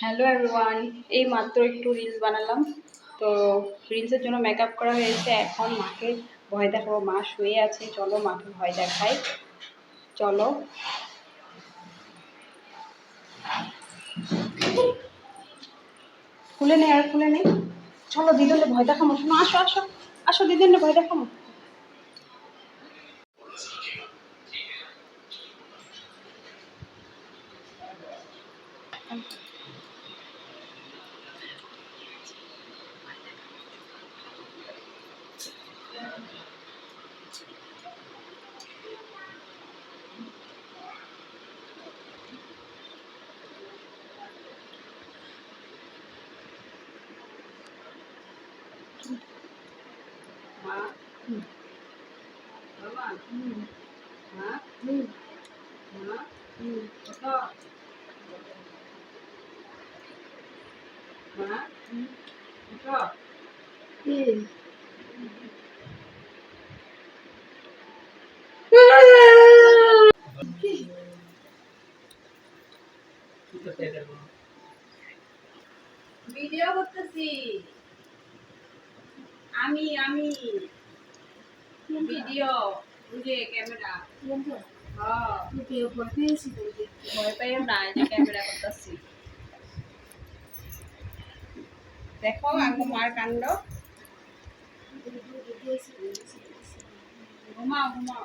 Hello everyone এই মাত্র একটু রিলস বানালাম। তো রিলসের জন্য মেকআপ করা হয়েছে, এখন মাকে ভয় দেখাবো। মা শুয়ে আছে, চলো মাকে ভয় দেখাই। চলো। খুলে নে আর খুলে নে। চলো দিদুনকে ভয় দেখাবো। শোনো আসো আসো। আসো দিদুনকে ভয় দেখাবো। মা বাবা ভিডিও করতেছি। আমি আমি। ভিডিও বুঝে ক্যামেরা ভয় পাই না যে ক্যামেরা করতেছি। দেখো আমি কাণ্ড। ঘুমাও ঘুমাও।